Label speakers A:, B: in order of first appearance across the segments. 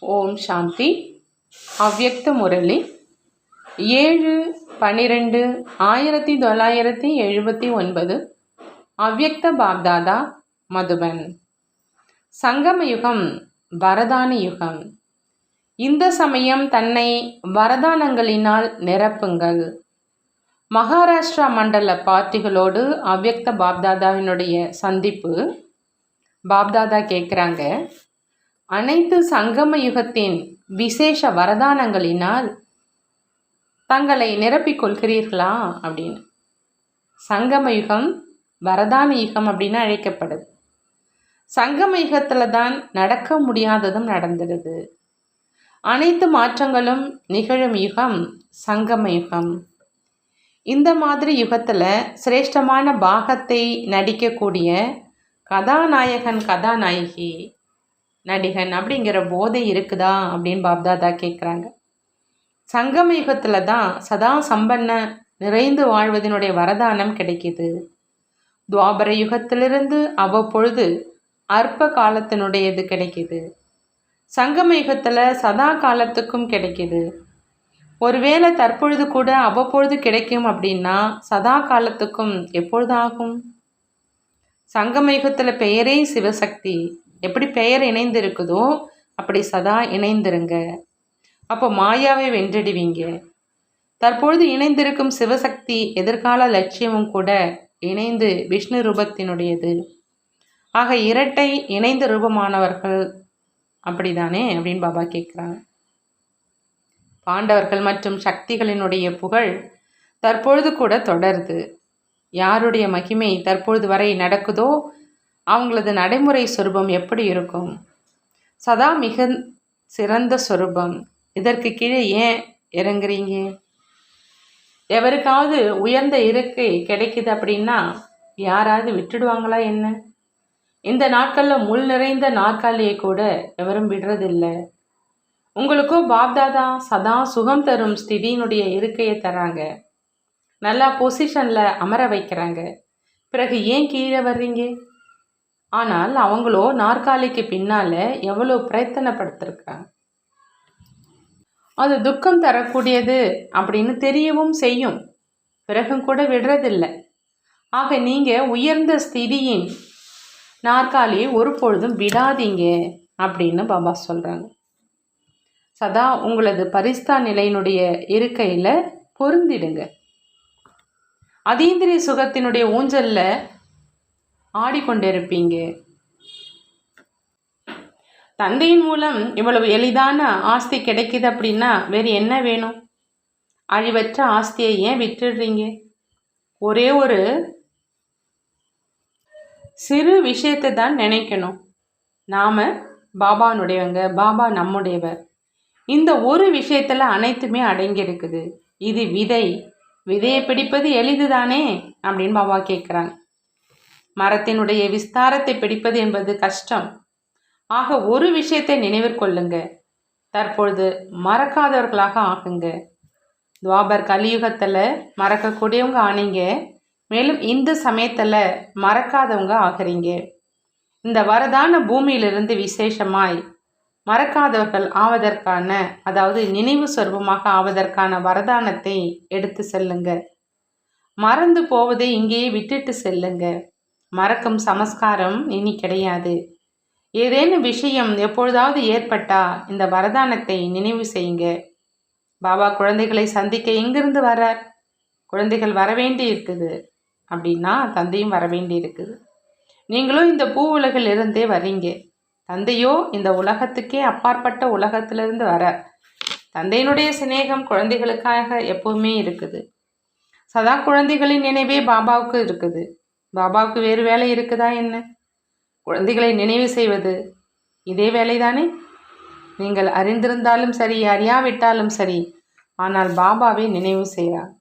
A: ஓம் சாந்தி. அவ்யக்த முரளி. ஏழு பன்னிரெண்டு ஆயிரத்தி தொள்ளாயிரத்தி எழுபத்தி ஒன்பது. அவ்யக்த பாப்தாதா மதுபன். சங்கம யுகம் வரதான யுகம். இந்த சமயம் தன்னை வரதானங்களினால் நிரப்புங்கள். மகாராஷ்டிரா மண்டல பார்ட்டிகளோடு அவ்யக்த பாப்தாதாவினுடைய சந்திப்பு. பாப்தாதா கேட்குறாங்க அனைத்து சங்கம யுகத்தின் விசேஷ வரதானங்களினால் தங்களை நிரப்பிக் கொள்கிறீர்களா? அப்படின்னு. சங்கம யுகம் வரதான யுகம் அப்படின்னு அழைக்கப்படுது. சங்கம யுகத்தில் தான் நடக்க முடியாததும் நடந்துடுது. அனைத்து மாற்றங்களும் நிகழும் யுகம் சங்கம யுகம் இந்த மாதிரி யுகத்தில் சிரேஷ்டமான பாகத்தை நடிக்கக்கூடிய கதாநாயகன் கதாநாயகி நடிகன் அப்படிங்கிற போதை இருக்குதா அப்படின்னு பாப்தாதா கேட்குறாங்க சங்கமயுகத்தில் தான் சதா சம்பன்ன நிறைந்து வாழ்வதனுடைய வரதானம் கிடைக்கிது. துவாபர யுகத்திலிருந்து அவ்வப்பொழுது அற்ப காலத்தினுடையது கிடைக்கிது. சங்கமயுகத்தில் சதா காலத்துக்கும் கிடைக்கிது. ஒருவேளை தற்பொழுது கூட அவ்வப்பொழுது கிடைக்கும் அப்படின்னா சதா காலத்துக்கும் எப்பொழுது ஆகும் யுகத்தில் பெயரே சிவசக்தி. எப்படி பெயர் இணைந்து இருக்குதோ அப்படி சதா இணைந்திருங்க. அப்போ மாயாவை வென்றடிவீங்க. தற்பொழுது இணைந்திருக்கும் சிவசக்தி எதிர்கால லட்சியமும் கூட இணைந்து விஷ்ணு ரூபத்தினுடையது. ஆக இரட்டை இணைந்த ரூபமானவர்கள் அப்படிதானே அப்படின்னு பாபா கேட்குறாங்க. பாண்டவர்கள் மற்றும் சக்திகளினுடைய புகழ் தற்பொழுது கூட தொடருது. யாருடைய மகிமை தற்பொழுது வரை நடக்குதோ அவங்களது நடைமுறை சொரூபம் எப்படி இருக்கும்? சதா மிக சிறந்த சொரூபம். இதற்கு கீழே ஏன் இறங்குறீங்க? எவருக்காவது உயர்ந்த இருக்கை கிடைக்குது அப்படின்னா யாராவது விட்டுடுவாங்களா என்ன? இந்த நாட்களில் முள் நிறைந்த நாற்காலியை கூட எவரும் விடுறதில்லை. உங்களுக்கும் பாப்தாதா சதா சுகம் தரும் ஸ்திதியினுடைய இருக்கையை தராங்க நல்லா பொசிஷனில் அமர வைக்கிறாங்க. பிறகு ஏன் கீழே வர்றீங்க? ஆனால் அவங்களோ நாற்காலிக்கு பின்னால் எவ்வளோ பிரயத்தனப்படுத்திருக்காங்க அது துக்கம் தரக்கூடியது அப்படின்னு தெரியவும் செய்யும். பிறகும் கூட விடுறதில்லை. ஆக நீங்கள் உயர்ந்த ஸ்திதியின் நாற்காலியை ஒரு பொழுதும் விடாதீங்க அப்படின்னு பாபா சொல்கிறாங்க சதா உங்களது பரிஸ்தா நிலையினுடைய இருக்கையில் பொருந்திடுங்க. அதீந்திரிய சுகத்தினுடைய ஊஞ்சலில் ஆடிக்கொண்டிருப்பீங்க. தந்தையின் மூலம் இவ்வளவு எளிதான ஆஸ்தி கிடைக்குது அப்படின்னா வேறு என்ன வேணும்? அழிவற்ற ஆஸ்தியை ஏன் விட்டுடுறீங்க? ஒரே ஒரு சிறு விஷயத்தை தான் நினைக்கணும். நாம் பாபானுடையவங்க பாபா நம்முடையவர். இந்த ஒரு விஷயத்தில் அனைத்துமே அடங்கி இருக்குது இது விதை. விதையை பிடிப்பது எளிது தானே அப்படின்னு பாபா கேட்குறாங்க. மரத்தினுடைய விஸ்தாரத்தை பிடிப்பது என்பது கஷ்டம். ஆக ஒரு விஷயத்தை நினைவிற்கொள்ளுங்க தற்பொழுது மறக்காதவர்களாக ஆகுங்க துவாபர் கலியுகத்தில் மறக்கக்கூடியவங்க ஆனீங்க. மேலும் இந்த சமயத்தில் மறக்காதவங்க ஆகிறீங்க. இந்த வரதான பூமியிலிருந்து விசேஷமாய் மறக்காதவர்கள் ஆவதற்கான அதாவது நினைவு சொர்பமாக ஆவதற்கான வரதானத்தை எடுத்து செல்லுங்க. மறந்து போவதை இங்கேயே விட்டுட்டு செல்லுங்க. மறக்கும் சமஸ்காரம் இனி கிடையாது. ஏதேனும் விஷயம் எப்பொழுதாவது ஏற்பட்டா இந்த வரதானத்தை நினைவு செய்யுங்க. பாபா குழந்தைகளை சந்திக்க எங்கிருந்து வர குழந்தைகள் வரவேண்டி இருக்குது அப்படின்னா தந்தையும் வரவேண்டி இருக்குது நீங்களும் இந்த பூ உலகில் இருந்தே வர்றீங்க. தந்தையோ இந்த உலகத்துக்கே அப்பாற்பட்ட உலகத்திலிருந்து வர தந்தையினுடைய சிநேகம் குழந்தைகளுக்காக எப்பவுமே இருக்குது. சதா குழந்தைகளின் நினைவே பாபாவுக்கு இருக்குது. பாபாவுக்கு வேறு வேலை இருக்குதா என்ன? குழந்தைகளை நினைவு செய்வது இதே வேலைதானே? நீங்கள் அறிந்திருந்தாலும் சரி அறியாவிட்டாலும் சரி ஆனால் பாபாவை நினைவு செய்கிறார்.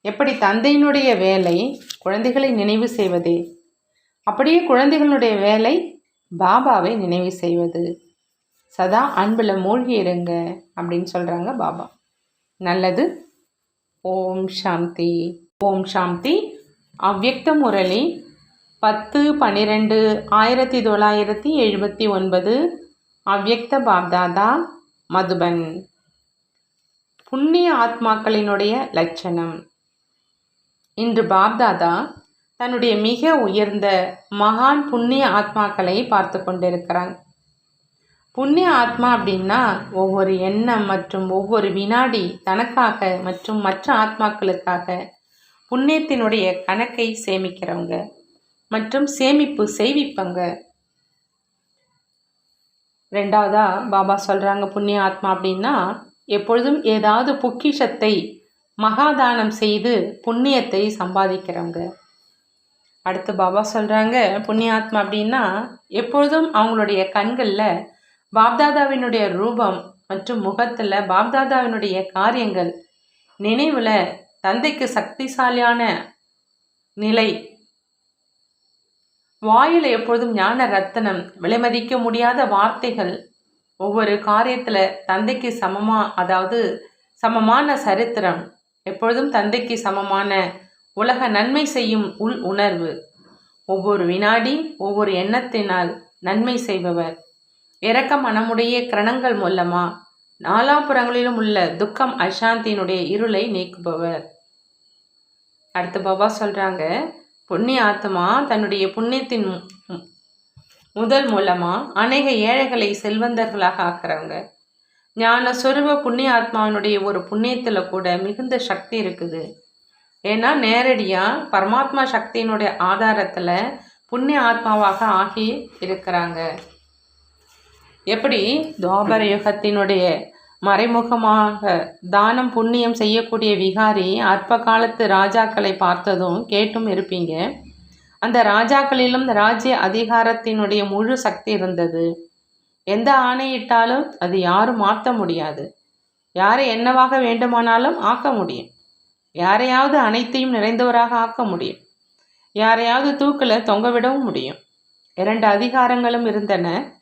A: எப்படி தந்தையினுடைய வேலை குழந்தைகளை நினைவு செய்வதே? அப்படியே குழந்தைகளுடைய வேலை பாபாவை நினைவு செய்வது. சதா அன்பில் மூழ்கி இருங்க அப்படின்னு சொல்கிறாங்க பாபா. நல்லது. ஓம் சாந்தி. ஓம் சாந்தி. அவ்யக்த முரளி பத்து பன்னிரெண்டு ஆயிரத்தி தொள்ளாயிரத்தி எழுபத்தி ஒன்பது அவ்யக்த பாப்தாதா மதுபன். புண்ணிய ஆத்மாக்களினுடைய லட்சணம். இன்று பாப்தாதா தன்னுடைய மிக உயர்ந்த மகான் புண்ணிய ஆத்மாக்களை பார்த்து கொண்டிருக்கிறாங்க புண்ணிய ஆத்மா அப்படின்னா ஒவ்வொரு எண்ணம் மற்றும் ஒவ்வொரு வினாடி தனக்காக மற்றும் மற்ற ஆத்மாக்களுக்காக புண்ணியத்தினுடைய கணக்கை சேமிக்கிறவங்க மற்றும் சேமிப்பு செய்விப்பங்க. ரெண்டாவதா பாபா சொல்கிறாங்க புண்ணிய ஆத்மா அப்படின்னா எப்பொழுதும் ஏதாவது பொக்கிஷத்தை மகாதானம் செய்து புண்ணியத்தை சம்பாதிக்கிறவங்க. அடுத்து பாபா சொல்கிறாங்க புண்ணியாத்மா அப்படின்னா எப்பொழுதும் அவங்களுடைய கண்களில் பாப்தாதாவினுடைய ரூபம் மற்றும் முகத்தில் பாப்தாதாவினுடைய காரியங்கள் நினைவில் தந்தைக்கு சக்திசாலியான நிலை. வாயில் எப்பொழுதும் ஞான ரத்தனம் விலைமதிக்க முடியாத வார்த்தைகள். ஒவ்வொரு காரியத்தில் தந்தைக்கு சமமாக அதாவது சமமான சரித்திரம். எப்பொழுதும் தந்தைக்கு சமமான உலக நன்மை செய்யும் உள் உணர்வு. ஒவ்வொரு வினாடி ஒவ்வொரு எண்ணத்தினால் நன்மை செய்பவர். இறக்க மனமுடைய கிரணங்கள் மூலமா நாலாபுறங்களிலும் உள்ள துக்கம் அசாந்தியினுடைய இருளை நீக்குபவர். அடுத்து பாபா சொல்கிறாங்க புண்ணிய ஆத்மா தன்னுடைய புண்ணியத்தின் முதல் மூலமாக அநேக ஏழைகளை செல்வந்தர்களாக ஆக்குறவங்க. ஞான சொருப புண்ணிய ஆத்மாவினுடைய ஒரு புண்ணியத்தில் கூட மிகுந்த சக்தி இருக்குது. ஏன்னா நேரடியாக பரமாத்மா சக்தியினுடைய ஆதாரத்தில் புண்ணிய ஆத்மாவாக ஆகி இருக்கிறாங்க. எப்படி துவாபர யுகத்தினுடைய மறைமுகமாக தானம் புண்ணியம் செய்யக்கூடிய விகாரி அற்ப காலத்து ராஜாக்களை பார்த்ததும் கேட்டும் இருப்பீங்க. அந்த ராஜாக்களிலும் ராஜ்ய அதிகாரத்தினுடைய முழு சக்தி இருந்தது. எந்த ஆணையிட்டாலும் அது யாரும் மாற்ற முடியாது. யாரை என்னவாக வேண்டுமானாலும் ஆக்க முடியும். யாரையாவது அனைத்தையும் நிறைந்தவராக ஆக்க முடியும். யாரையாவது தூக்கில் தொங்கவிடவும் முடியும். இரண்டு அதிகாரங்களும் இருந்தன.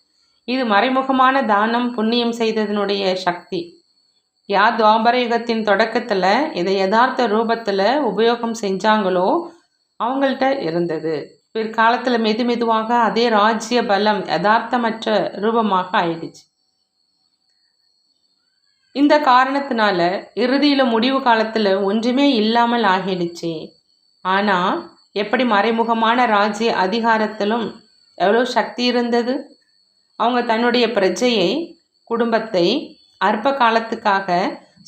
A: இது மறைமுகமான தானம் புண்ணியம் செய்ததனுடைய சக்தி. யார் துவாபர யுகத்தின் தொடக்கத்தில் இதை யதார்த்த ரூபத்தில் உபயோகம் செஞ்சாங்களோ அவங்கள்ட்ட இருந்தது. பிற்காலத்தில் மெது மெதுவாக அதே ராஜ்ய பலம் யதார்த்தமற்ற ரூபமாக ஆயிடுச்சு. இந்த காரணத்தினால இறுதியில் முடிவு காலத்தில் ஒன்றுமே இல்லாமல் ஆகிடுச்சு. ஆனால் எப்படி மறைமுகமான ராஜ்ய அதிகாரத்திலும் எவ்வளோ சக்தி இருந்தது? அவங்க தன்னுடைய பிரஜையை குடும்பத்தை அற்ப காலத்துக்காக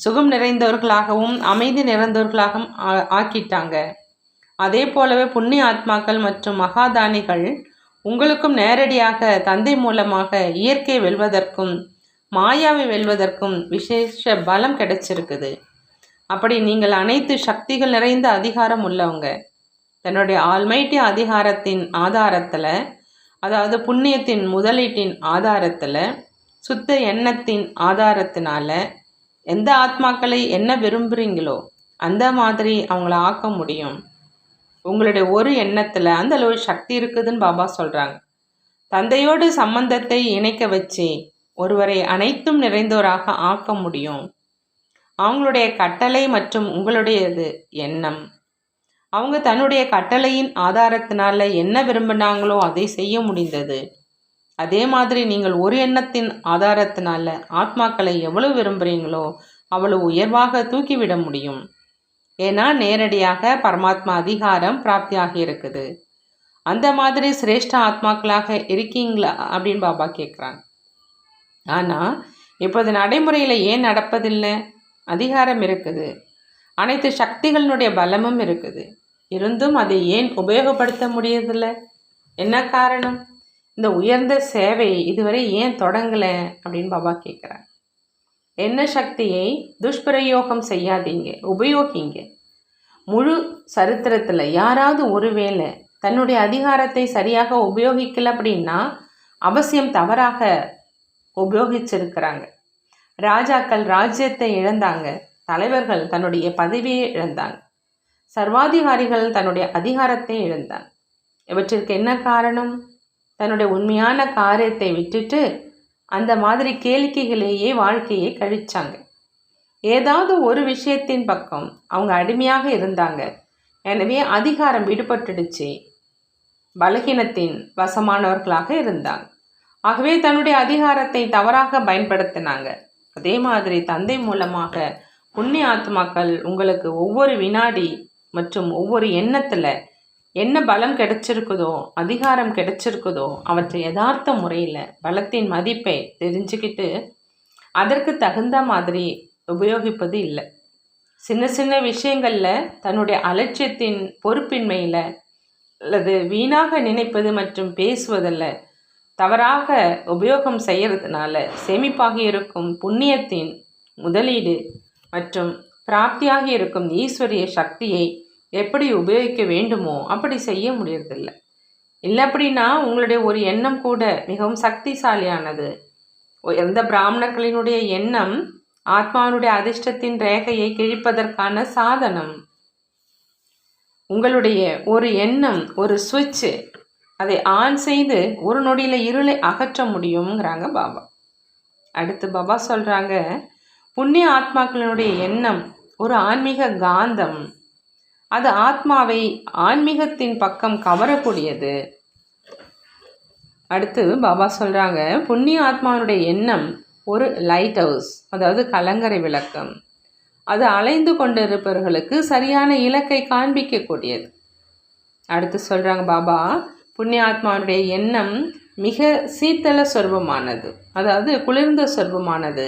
A: சுகம் நிறைந்தவர்களாகவும் அமைதி நிறைந்தவர்களாகவும் ஆக்கிட்டாங்க. அதே போலவே புண்ணிய ஆத்மாக்கள் மற்றும் மகாதானிகள் உங்களுக்கும் நேரடியாக தந்தை மூலமாக இயற்கை வெல்வதற்கும் மாயாவை வெல்வதற்கும் விசேஷ பலம் கிடைச்சிருக்குது. அப்படி நீங்கள் அனைத்து சக்திகள் நிறைந்த அதிகாரம் உள்ளவங்க. தன்னுடைய ஆல்மைட்டி அதிகாரத்தின் ஆதாரத்தில் அதாவது புண்ணியத்தின் முதலீட்டின் ஆதாரத்தில் சுத்த எண்ணத்தின் ஆதாரத்தினால எந்த ஆத்மாக்களை என்ன விரும்புகிறீங்களோ அந்த மாதிரி அவங்கள ஆக்க முடியும். உங்களுடைய ஒரு எண்ணத்தில் அந்த அளவு சக்தி இருக்குதுன்னு பாபா சொல்கிறாங்க தந்தையோடு சம்பந்தத்தை இணைக்க வச்சு ஒருவரை அனைத்தும் நிறைந்தோராக ஆக்க முடியும். அவங்களுடைய கட்டளை மற்றும் உங்களுடையது எண்ணம். அவங்க தன்னுடைய கட்டளையின் ஆதாரத்தினால என்ன விரும்பினாங்களோ அதை செய்ய முடிந்தது. அதே மாதிரி நீங்கள் ஒரு எண்ணத்தின் ஆதாரத்தினால ஆத்மாக்களை எவ்வளவு விரும்புகிறீங்களோ அவ்வளவு உயர்வாக தூக்கிவிட முடியும். ஏன்னா நேரடியாக பரமாத்மா அதிகாரம் பிராப்தியாகி இருக்குது. அந்த மாதிரி சிரேஷ்ட ஆத்மாக்களாக இருக்கீங்களா அப்படின்னு பாபா கேட்குறாங்க ஆனால் இப்போது நடைமுறையில் ஏன் நடப்பதில்லை? அதிகாரம் இருக்குது. அனைத்து சக்திகளினுடைய பலமும் இருக்குது. இருந்தும் அதை ஏன் உபயோகப்படுத்த முடியதில்லை என்ன காரணம்? இந்த உயர்ந்த சேவை இதுவரை ஏன் தொடங்கலை? அப்படின்னு பாபா கேட்குறார் என்ன சக்தியை துஷ்பிரயோகம் செய்யாதீங்க உபயோகிங்க. முழு சரித்திரத்தில் யாராவது ஒருவேளை தன்னுடைய அதிகாரத்தை சரியாக உபயோகிக்கல அப்படின்னா அவசியம் தவறாக உபயோகிச்சிருக்கிறாங்க. ராஜாக்கள் ராஜ்யத்தை இழந்தாங்க தலைவர்கள் தன்னுடைய பதவியை இழந்தாங்க. சர்வாதிகாரிகள் தன்னுடைய அதிகாரத்தை இழந்தான். இவற்றிற்கு என்ன காரணம்? தன்னுடைய உண்மையான காரியத்தை விட்டுட்டு அந்த மாதிரி கேளிக்கைகளையே வாழ்க்கையை கழிச்சாங்க. ஏதாவது ஒரு விஷயத்தின் பக்கம் அவங்க அடிமையாக இருந்தாங்க. எனவே அதிகாரம் விடுபட்டுடுச்சு. பலகீனத்தின் வசமானவர்களாக இருந்தாங்க. ஆகவே தன்னுடைய அதிகாரத்தை தவறாக பயன்படுத்தினாங்க. அதே மாதிரி தந்தை மூலமாக புண்ணிய ஆத்மாக்கள் உங்களுக்கு ஒவ்வொரு வினாடி மற்றும் ஒவ்வொரு எண்ணத்தில் என்ன பலம் கிடைச்சிருக்குதோ அதிகாரம் கிடைச்சிருக்குதோ அவற்றை யதார்த்த முறையில் பலத்தின் மதிப்பை தெரிஞ்சுக்கிட்டு அதற்கு தகுந்த மாதிரி உபயோகிப்பது இல்லை. சின்ன சின்ன விஷயங்களில் தன்னுடைய அலட்சியத்தின் பொறுப்பின்மையில் அல்லது வீணாக நினைப்பது மற்றும் பேசுவதில் தவறாக உபயோகம் செய்கிறதுனால சேமிப்பாகி இருக்கும் புண்ணியத்தின் முதலீடு மற்றும் பிராப்தியாகி இருக்கும் ஈஸ்வரிய சக்தியை எப்படி உபயோகிக்க வேண்டுமோ அப்படி செய்ய முடியறதில்லை. இல்லை அப்படின்னா உங்களுடைய ஒரு எண்ணம் கூட மிகவும் சக்திசாலியானது. எந்த பிராமணர்களினுடைய எண்ணம் ஆத்மாவினுடைய அதிர்ஷ்டத்தின் ரேகையை கிழிப்பதற்கான சாதனம். உங்களுடைய ஒரு எண்ணம் ஒரு சுவிட்சு அதை ஆன் செய்து ஒரு நொடியில் இருளை அகற்ற முடியுங்கிறாங்க பாபா. அடுத்து பாபா சொல்கிறாங்க புண்ணிய ஆத்மாக்களினுடைய எண்ணம் ஒரு ஆன்மீக காந்தம். அது ஆத்மாவை ஆன்மீகத்தின் பக்கம் கவரக்கூடியது. அடுத்து பாபா சொல்கிறாங்க புண்ணிய ஆத்மாவினுடைய எண்ணம் ஒரு லைட் ஹவுஸ் அதாவது கலங்கரை விளக்கம். அது அலைந்து கொண்டிருப்பவர்களுக்கு சரியான இலக்கை காண்பிக்கக்கூடியது. அடுத்து சொல்கிறாங்க பாபா புண்ணியாத்மாவுடைய எண்ணம் மிக சீத்தள சொர்பமானது அதாவது குளிர்ந்த சொர்பமானது.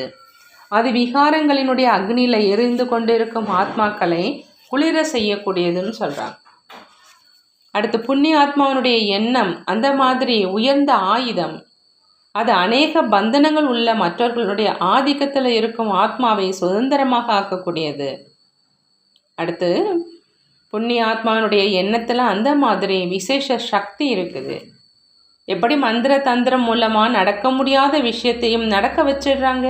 A: அது விகாரங்களினுடைய அக்னியில் எரிந்து கொண்டிருக்கும் ஆத்மாக்களை குளிர செய்யக்கூடியதுன்னு சொல்கிறாங்க அடுத்து புண்ணிய ஆத்மாவினுடைய எண்ணம் அந்த மாதிரி உயர்ந்த ஆயுதம் அது அநேக பந்தனங்கள் உள்ள மற்றவர்களுடைய ஆதிக்கத்தில் இருக்கும் ஆத்மாவை சுதந்திரமாக ஆக்கக்கூடியது. அடுத்து புண்ணிய ஆத்மாவினுடைய எண்ணத்தில் அந்த மாதிரி விசேஷ சக்தி இருக்குது. எப்படி மந்திர தந்திரம் மூலமாக நடக்க முடியாத விஷயத்தையும் நடக்க வச்சிடுறாங்க?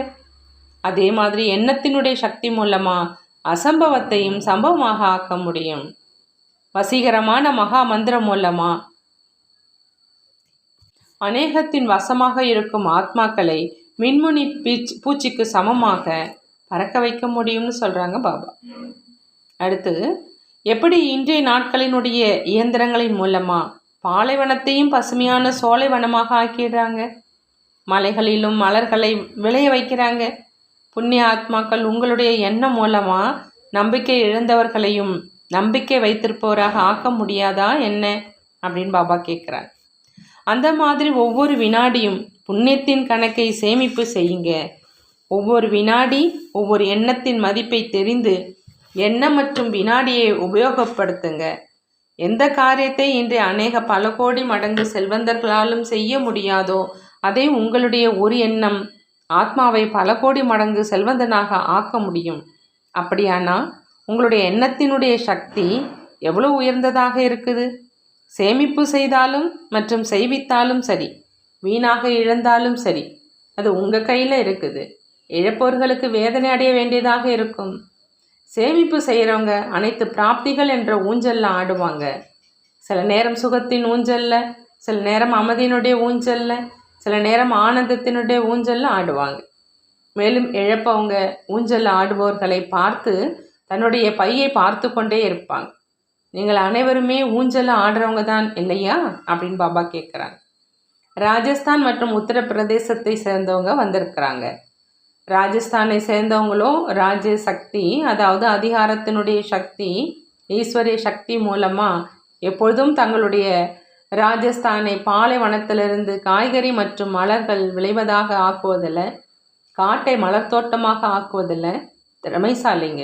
A: அதே மாதிரி எண்ணத்தினுடைய சக்தி மூலமாக அசம்பவத்தையும் சம்பவமாக ஆக்க முடியும். வசீகரமான மகா மந்திரம் மூலமாக அநேகத்தின் வசமாக இருக்கும் ஆத்மாக்களை மின்முனி பீச் பூச்சிக்கு சமமாக பறக்க வைக்க முடியும்னு சொல்கிறாங்க பாபா. அடுத்து எப்படி இன்றைய நாட்களினுடைய இயந்திரங்களின் மூலமாக பாலைவனத்தையும் பசுமையான சோலைவனமாக ஆக்கிடுறாங்க? மலைகளிலும் மலர்களை விளைய வைக்கிறாங்க. புண்ணிய ஆத்மாக்கள் உங்களுடைய எண்ணம் மூலமாக நம்பிக்கை இழந்தவர்களையும் நம்பிக்கை வைத்திருப்பவராக ஆக்க முடியாதா என்ன? அப்படின்னு பாபா கேட்குறார் அந்த மாதிரி ஒவ்வொரு வினாடியும் புண்ணியத்தின் கணக்கை சேமிப்பு செய்யுங்க. ஒவ்வொரு வினாடி ஒவ்வொரு எண்ணத்தின் மதிப்பை தெரிந்து எண்ணம் மற்றும் வினாடியை உபயோகப்படுத்துங்க. எந்த காரியத்தை இன்று அநேக பல கோடி மடங்கு செல்வந்தர்களாலும் செய்ய முடியாதோ அதை உங்களுடைய ஒரு எண்ணம் ஆத்மாவை பல கோடி மடங்கு செல்வந்தனாக ஆக்க முடியும். அப்படியானால் உங்களுடைய எண்ணத்தினுடைய சக்தி எவ்வளோ உயர்ந்ததாக இருக்குது? சேமிப்பு செய்தாலும் மற்றும் செய்வித்தாலும் சரி வீணாக இழந்தாலும் சரி அது உங்கள் கையில் இருக்குது. இழப்பவர்களுக்கு வேதனை அடைய வேண்டியதாக இருக்கும். சேமிப்பு செய்கிறவங்க அனைத்து பிராப்திகள் என்ற ஊஞ்சலில் ஆடுவாங்க. சில நேரம் சுகத்தின் ஊஞ்சலில் சில நேரம் அமைதியினுடைய ஊஞ்சலில் சில நேரம் ஆனந்தத்தினுடைய ஊஞ்சலில் ஆடுவாங்க. மேலும் இழப்பவங்க ஊஞ்சலில் ஆடுபவர்களை பார்த்து தன்னுடைய பையை பார்த்து கொண்டே இருப்பாங்க. நீங்கள் அனைவருமே ஊஞ்சலில் ஆடுறவங்க தான் இல்லையா? அப்படின்னு பாபா கேட்குறாங்க ராஜஸ்தான் மற்றும் உத்தரப்பிரதேசத்தை சேர்ந்தவங்க வந்திருக்கிறாங்க. ராஜஸ்தானை சேர்ந்தவங்களும் ராஜ சக்தி அதாவது அதிகாரத்தினுடைய சக்தி ஈஸ்வரிய சக்தி மூலமாக எப்பொழுதும் தங்களுடைய ராஜஸ்தானை பாலைவனத்திலிருந்து காய்கறி மற்றும் மலர்கள் விளைவதாக ஆக்குவதில் காட்டை மலர் தோட்டமாக ஆக்குவதில் திறமைசாலிங்க.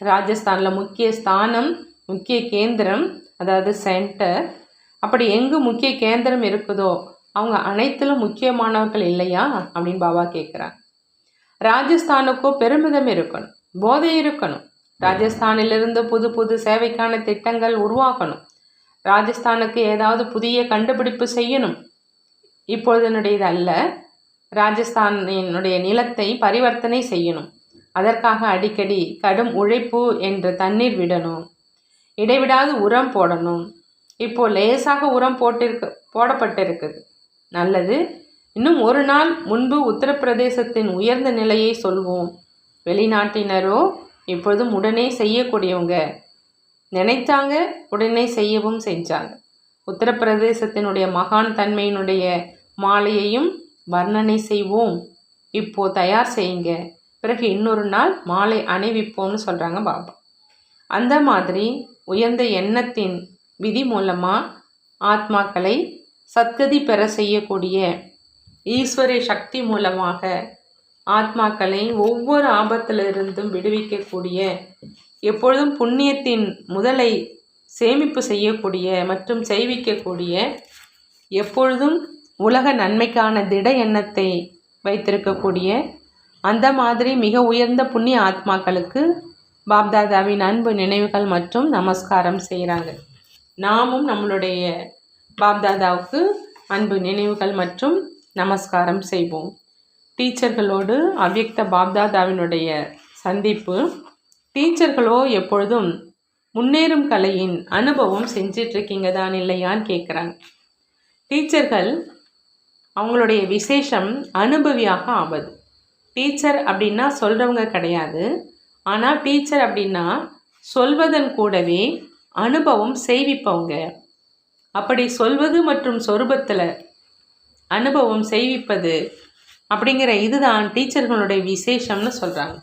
A: ராஜஸ்தானில் முக்கிய ஸ்தானம் முக்கிய கேந்திரம் அதாவது சென்டர் அப்படி எங்கு முக்கிய கேந்திரம் இருக்குதோ அவங்க அனைத்திலும் முக்கியமானவர்கள் இல்லையா அப்படின்னு பாபா கேட்குறாங்க ராஜஸ்தானுக்கோ பெருமிதம் இருக்கணும் போதை இருக்கணும். ராஜஸ்தானிலிருந்து புது புது சேவைக்கான திட்டங்கள் உருவாக்கணும். ராஜஸ்தானுக்கு ஏதாவது புதிய கண்டுபிடிப்பு செய்யணும். இப்பொழுதனுடையது அல்ல. ராஜஸ்தானினுடைய நிலத்தை பரிவர்த்தனை செய்யணும். அதற்காக அடிக்கடி கடும் உழைப்பு என்று தண்ணீர் விடணும். இடைவிடாது உரம் போடணும். இப்போது லேசாக உரம் போட்டிருக்கு போடப்பட்டிருக்குது. நல்லது. இன்னும் ஒரு நாள் முன்பு உத்தரப்பிரதேசத்தின் உயர்ந்த நிலையை சொல்வோம். வெளிநாட்டினரோ இப்பொழுதும் உடனே செய்யக்கூடியவங்க. நினைத்தாங்க உடனே செய்யவும் செஞ்சாங்க. உத்தரப்பிரதேசத்தினுடைய மகான் தன்மையினுடைய மாலையையும் வர்ணனை செய்வோம் இப்போ தயார் செய்யுங்க. பிறகு இன்னொரு நாள் மாலை அணிவிப்போம்னு சொல்கிறாங்க பாபா. அந்த மாதிரி உயர்ந்த எண்ணத்தின் விதி மூலமாக ஆத்மாக்களை சத்கதி பெற செய்யக்கூடிய ஈஸ்வர சக்தி மூலமாக ஆத்மாக்களை ஒவ்வொரு ஆபத்திலிருந்தும் விடுவிக்கக்கூடிய எப்பொழுதும் புண்ணியத்தின் முதலை சேமிப்பு செய்யக்கூடிய மற்றும் செய்விக்கக்கூடிய எப்பொழுதும் உலக நன்மைக்கான திட எண்ணத்தை வைத்திருக்கக்கூடிய அந்த மாதிரி மிக உயர்ந்த புண்ணிய ஆத்மாக்களுக்கு பாப்தாதாவின் அன்பு நினைவுகள் மற்றும் நமஸ்காரம் செய்கிறாங்க. நாமும் நம்மளுடைய பாப்தாதாவுக்கு அன்பு நினைவுகள் மற்றும் நமஸ்காரம் செய்வோம். டீச்சர்களோடு அவ்யக்த பாப்தாதாவினுடைய சந்திப்பு டீச்சர்களோ எப்பொழுதும் முன்னேறும் கலையின் அனுபவம் செஞ்சிட்ருக்கீங்க தான் இல்லையான்னு கேட்குறாங்க டீச்சர்கள் அவங்களுடைய விசேஷம் அனுபவியாக ஆவது. டீச்சர் அப்படின்னா சொல்கிறவங்க கிடையாது. ஆனால் டீச்சர் அப்படின்னா சொல்வதன் கூடவே அனுபவம் செய்விப்பவங்க. அப்படி சொல்வது மற்றும் சொரூபத்தில் அனுபவம் செய்விப்பது அப்படிங்கிற இதுதான் டீச்சர்களுடைய விசேஷம்னு சொல்கிறாங்க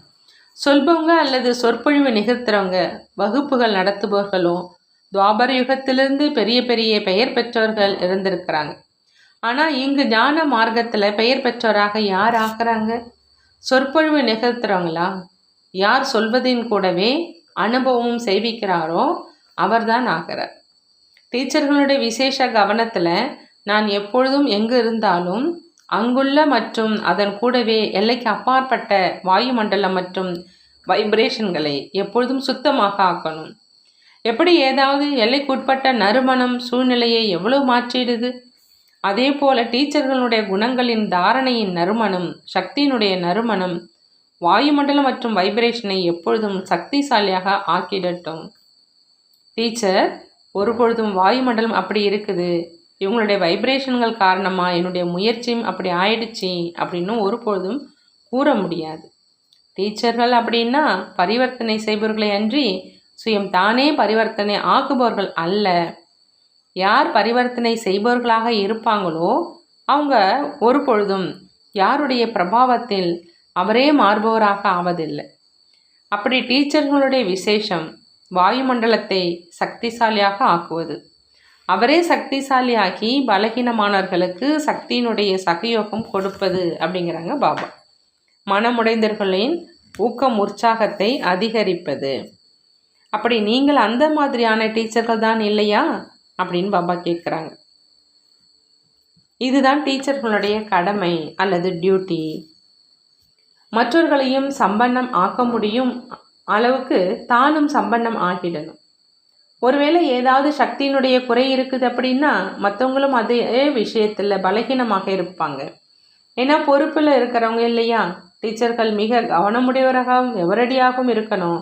A: சொல்பவங்க அல்லது சொற்பொழிவு நிகழ்த்துறவங்க வகுப்புகள் நடத்துபவர்களும் துவாபர யுகத்திலிருந்து பெரிய பெரிய பெயர் பெற்றவர்கள் இருந்திருக்கிறாங்க. ஆனால் இங்கு ஞான மார்க்கத்தில் பெயர் பெற்றவராக யார் ஆகிறாங்க? சொற்பொழிவு நிகழ்த்துறவங்களா? யார் சொல்வதின் கூடவே அனுபவமும் செய்விக்கிறாரோ அவர்தான் ஆகிறார். டீச்சர்களுடைய விசேஷ கவனத்தில் நான் எப்பொழுதும் எங்கு இருந்தாலும் அங்குள்ள மற்றும் அதன் கூடவே எல்லைக்கு அப்பாற்பட்ட வாயுமண்டலம் மற்றும் வைப்ரேஷன்களை எப்பொழுதும் சுத்தமாக ஆக்கணும். எப்படி ஏதாவது எல்லைக்குட்பட்ட நறுமணம் சூழ்நிலையை எவ்வளவு மாற்றிடுது? அதே போல டீச்சர்களுடைய குணங்களின் தாரணையின் நறுமணம் சக்தியினுடைய நறுமணம் வாயுமண்டலம் மற்றும் வைப்ரேஷனை எப்பொழுதும் சக்திசாலியாக ஆக்கிடட்டும். டீச்சர் ஒரு பொழுதும் வாயுமண்டலம் அப்படி இருக்குது. இவங்களுடைய வைப்ரேஷன்கள் காரணமாக என்னுடைய முயற்சியும் அப்படி ஆயிடுச்சு அப்படின்னு ஒரு பொழுதும் கூற முடியாது. டீச்சர்கள் அப்படின்னா பரிவர்த்தனை செய்பவர்களை அன்றி சுயம் தானே பரிவர்த்தனை ஆக்குபவர்கள் அல்ல. யார் பரிவர்த்தனை செய்பவர்களாக இருப்பாங்களோ அவங்க ஒரு பொழுதும் யாருடைய பிரபாவத்தில் அவரே மாறுபவராக ஆவதில்லை. அப்படி டீச்சர்களுடைய விசேஷம் வாயுமண்டலத்தை சக்திசாலியாக ஆக்குவது. அவரே சக்திசாலியாக்கி பலகீனமானவர்களுக்கு சக்தியினுடைய சகயோகம் கொடுப்பது அப்படிங்கிறாங்க பாபா. மனமுடைந்தர்களின் ஊக்கம் உற்சாகத்தை அதிகரிப்பது. அப்படி நீங்கள் அந்த மாதிரியான டீச்சர்கள் தான் இல்லையா? அப்படின்னு பாபா கேட்குறாங்க. இதுதான் டீச்சர்களுடைய கடமை அல்லது டியூட்டி. மற்றவர்களையும் சம்பன்னம் ஆக்க முடியும் அளவுக்கு தானும் சம்பன்னம் ஆகிடணும். ஒருவேளை ஏதாவது சக்தியினுடைய குறை இருக்குது அப்படின்னா மற்றவங்களும் அதே விஷயத்தில் பலகீனமாக இருப்பாங்க. ஏன்னா பொறுப்பில் இருக்கிறவங்க இல்லையா? டீச்சர்கள் மிக கவனமுடையவராகவும் எவரடியாகவும் இருக்கணும்.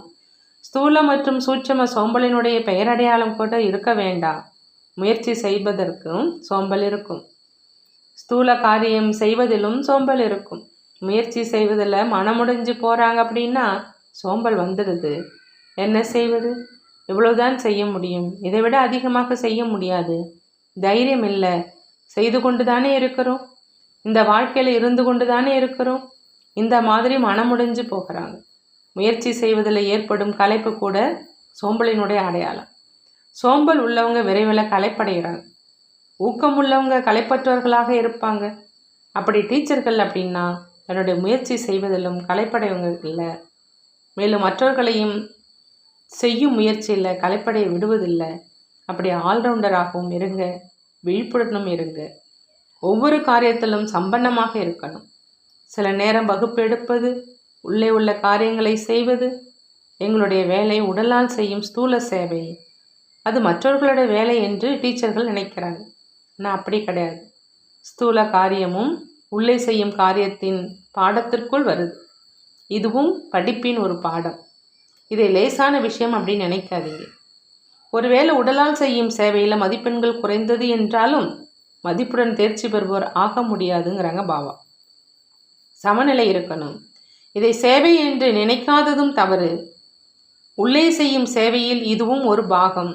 A: ஸ்தூல மற்றும் சூட்சம சோம்பலினுடைய பெயரடையாளம் கூட இருக்க வேண்டாம். முயற்சி செய்வதற்கும் சோம்பல் இருக்கும். ஸ்தூல காரியம் செய்வதிலும் சோம்பல் இருக்கும். முயற்சி செய்வதில் மனமுடைஞ்சு போகிறாங்க அப்படின்னா சோம்பல் வந்துடுது. என்ன செய்வது? இவ்வளவுதான் செய்ய முடியும்? இதை விட அதிகமாக செய்ய முடியாது. தைரியம் இல்லை. செய்து கொண்டு தானே இருக்கிறோம்? இந்த வாழ்க்கையில் இருந்து கொண்டு தானே இருக்கிறோம்? இந்த மாதிரி மனமுடைஞ்சு போகிறாங்க. முயற்சி செய்வதில் ஏற்படும் களைப்பு கூட சோம்பலினுடைய அடையாளம். சோம்பல் உள்ளவங்க விரைவில் களைப்படைகிறாங்க. ஊக்கம் உள்ளவங்க களைப்பற்றவர்களாக இருப்பாங்க. அப்படி டீச்சர்கள் அப்படின்னா தன்னுடைய முயற்சி செய்வதிலும் கலைப்படையவங்க இல்லை. மேலும் மற்றவர்களையும் செய்யும் முயற்சியில் கலைப்படைய விடுவதில்லை. அப்படி ஆல்ரவுண்டராகவும் இருங்க விழிப்புடனும் இருங்க. ஒவ்வொரு காரியத்திலும் சம்பன்னமாக இருக்கணும். சில நேரம் வகுப்பு எடுப்பது உள்ளே உள்ள காரியங்களை செய்வது எங்களுடைய வேலை உடலால் செய்யும் ஸ்தூல சேவை. அது மற்றவர்களுடைய வேலை என்று டீச்சர்கள் நினைக்கிறாங்க. ஆனால் அப்படி கிடையாது. ஸ்தூல காரியமும் உள்ளே செய்யும் காரியத்தின் பாடத்திற்குள் வருது. இதுவும் படிப்பின் ஒரு பாடம். இதை லேசான விஷயம் அப்படின்னு நினைக்காதீங்க. ஒருவேளை உடலால் செய்யும் சேவையில் மதிப்பெண்கள் குறைந்தது என்றாலும் மதிப்புடன் தேர்ச்சி பெறுவோர் ஆக முடியாதுங்கிறாங்க பாபா சமநிலை இருக்கணும். இதை சேவை என்று நினைக்காததும் தவறு. உள்ளே செய்யும் சேவையில் இதுவும் ஒரு பாகம்.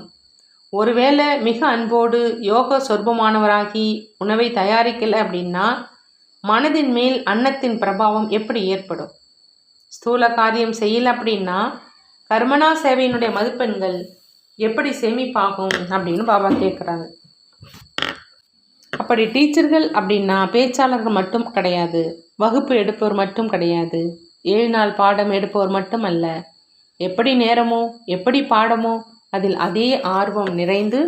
A: ஒருவேளை மிக அன்போடு யோக சொற்பமானவராகி உணவை தயாரிக்கலை அப்படின்னா மனதின் மேல் அன்னத்தின் பிரபாவம் எப்படி ஏற்படும்? ஸ்தூல காரியம் செய்யல அப்படின்னா கர்மனா சேவையினுடைய மதிப்பெண்கள் எப்படி சேமிப்பாகும் அப்படின்னு பாபா கேட்குறாங்க அப்படி டீச்சர்கள் அப்படின்னா பேச்சாளர்கள் மட்டும் கிடையாது வகுப்பு எடுப்பவர் மட்டும் கிடையாது ஏழு நாள் பாடம் எடுப்பவர் மட்டும் அல்ல எப்படி நேரமோ எப்படி பாடமோ அதில் அதே ஆர்வம் நிறைந்து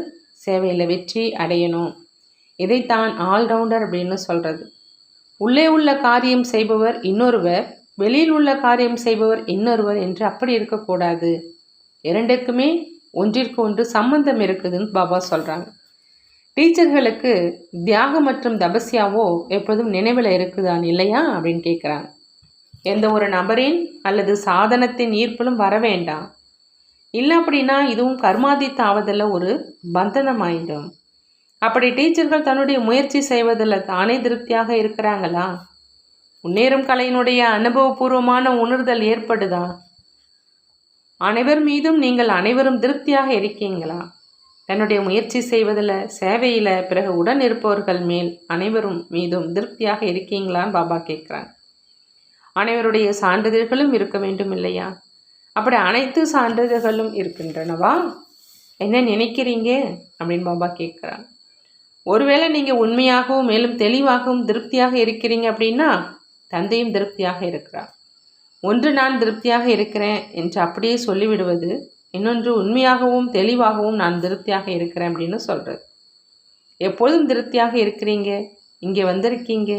A: சேவையில் வெற்றி அடையணும். இதைத்தான் ஆல்ரவுண்டர் அப்படின்னு சொல்கிறது உள்ளே உள்ள காரியம் செய்பவர் இன்னொருவர் வெளியில் உள்ள காரியம் செய்பவர் இன்னொருவர் என்று அப்படி இருக்கக்கூடாது. இரண்டுக்குமே ஒன்றிற்கு ஒன்று சம்பந்தம் இருக்குதுன்னு பாபா சொல்கிறாங்க டீச்சர்களுக்கு தியாகம் மற்றும் தபஸ்யாவோ எப்போதும் நினைவில் இருக்குதான் இல்லையா அப்படின்னு கேட்குறாங்க எந்த ஒரு நபரின் அல்லது சாதனத்தின் ஈர்ப்பிலும் வர வேண்டாம். இல்லை அப்படின்னா இதுவும் கர்மாதித்த ஆவதில் ஒரு பந்தனமாயிடும். அப்படி டீச்சர்கள் தன்னுடைய முயற்சி செய்வதில் தானே திருப்தியாக இருக்கிறாங்களா? முன்னேறும் கலையினுடைய அனுபவபூர்வமான உணர்தல் ஏற்படுதா? அனைவர் மீதும் நீங்கள் அனைவரும் திருப்தியாக இருக்கீங்களா? தன்னுடைய முயற்சி செய்வதில் சேவையில் பிறகு உடன் இருப்பவர்கள் மேல் அனைவரும் மீதும் திருப்தியாக இருக்கீங்களான்னு பாபா கேட்குறாங்க அனைவருடைய சான்றிதழ்களும் இருக்க வேண்டும் இல்லையா? அப்படி அனைத்து சான்றிதழ்களும் இருக்கின்றனவா? என்ன நினைக்கிறீங்க? அப்படின்னு பாபா கேட்குறாங்க ஒருவேளை நீங்கள் உண்மையாகவும் மேலும் தெளிவாகவும் திருப்தியாக இருக்கிறீங்க அப்படின்னா தந்தையும் திருப்தியாக இருக்கிறார். ஒன்று நான் திருப்தியாக இருக்கிறேன் என்று அப்படியே சொல்லிவிடுவது இன்னொன்று உண்மையாகவும் தெளிவாகவும் நான் திருப்தியாக இருக்கிறேன் அப்படின்னு சொல்கிறது எப்பொழுதும் திருப்தியாக இருக்கிறீங்க? இங்கே வந்திருக்கீங்க?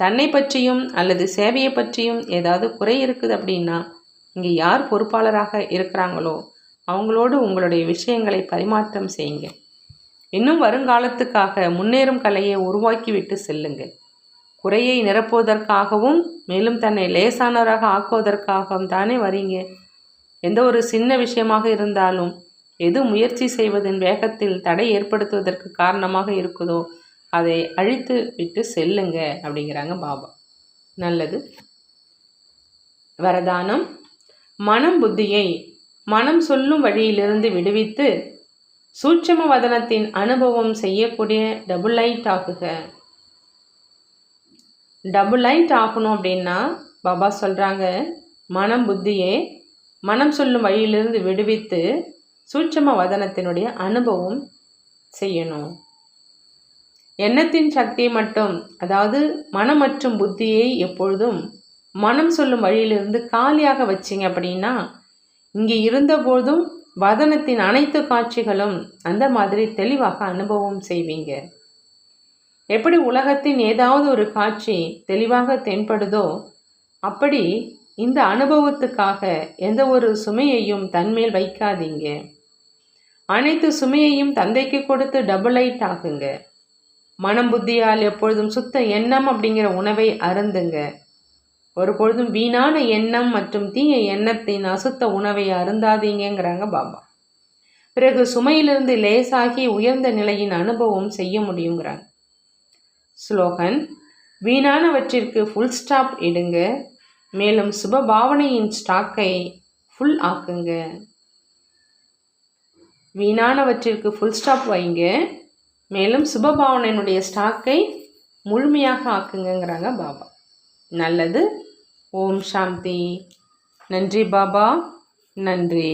A: தன்னை பற்றியும் அல்லது சேவையை பற்றியும் ஏதாவது குறை இருக்குது அப்படின்னா இங்கே யார் பொறுப்பாளராக இருக்கிறாங்களோ அவங்களோடு உங்களுடைய விஷயங்களை பரிமாற்றம் செய்யுங்க. இன்னும் வருங்காலத்துக்காக முன்னேறும் கலையை உருவாக்கிவிட்டு செல்லுங்கள். குறையை நிரப்புவதற்காகவும் மேலும் தன்னை லேசானவராக ஆக்குவதற்காகவும் தானே வரீங்க? எந்த ஒரு சின்ன விஷயமாக இருந்தாலும் எது முயற்சி செய்வதன் வேகத்தில் தடை ஏற்படுத்துவதற்கு காரணமாக இருக்குதோ அதை அழித்து விட்டு செல்லுங்க அப்படிங்கிறாங்க பாபா. நல்லது. வரதானம். மனம் புத்தியை மனம் சொல்லும் வழியிலிருந்து விடுவித்து சூட்சம வதனத்தின் அனுபவம் செய்யக்கூடிய டபுள் லைட் ஆகுக டபுள் லைட் ஆகணும் அப்படின்னா பாபா சொல்கிறாங்க மனம் புத்தியே மனம் சொல்லும் வழியிலிருந்து விடுவித்து சூட்சம வதனத்தினுடைய அனுபவம் செய்யணும். எண்ணத்தின் சக்தி மட்டும் அதாவது மனம் மற்றும் புத்தியை எப்பொழுதும் மனம் சொல்லும் வழியிலிருந்து காலியாக வச்சிங்க அப்படின்னா இங்கே இருந்தபோதும் வதனத்தின் அனைத்து காட்சிகளும் அந்த மாதிரி தெளிவாக அனுபவம் செய்வீங்க. எப்படி உலகத்தின் ஏதாவது ஒரு காட்சி தெளிவாக தென்படுதோ அப்படி இந்த அனுபவத்துக்காக எந்த ஒரு சுமையையும் தன்மேல் வைக்காதீங்க. அனைத்து சுமையையும் தந்தைக்கு கொடுத்து டபுள் லைட் ஆகுங்க மனம் புத்தியால் எப்பொழுதும் சுத்த எண்ணம் அப்படிங்கிற உணவை அருந்துங்க. ஒரு பொழுதும் வீணான எண்ணம் மற்றும் தீய எண்ணத்தின் அசுத்த உணவை அருந்தாதீங்கிறாங்க பாபா. பிறகு சுமையிலிருந்து லேசாகி உயர்ந்த நிலையின் அனுபவம் செய்ய முடியுங்கிறாங்க. ஸ்லோகன் வீணானவற்றிற்கு ஃபுல் ஸ்டாப் இடுங்க மேலும் சுப பாவனையின் ஸ்டாக்கை ஃபுல் ஆக்குங்க. வீணானவற்றிற்கு ஃபுல் ஸ்டாப் வைங்க மேலும் சுப பாவனையினுடைய ஸ்டாக்கை முழுமையாக ஆக்குங்கிறாங்க பாபா. நல்லது. ஓம் சாந்தி. நன்றி பாபா. நன்றி.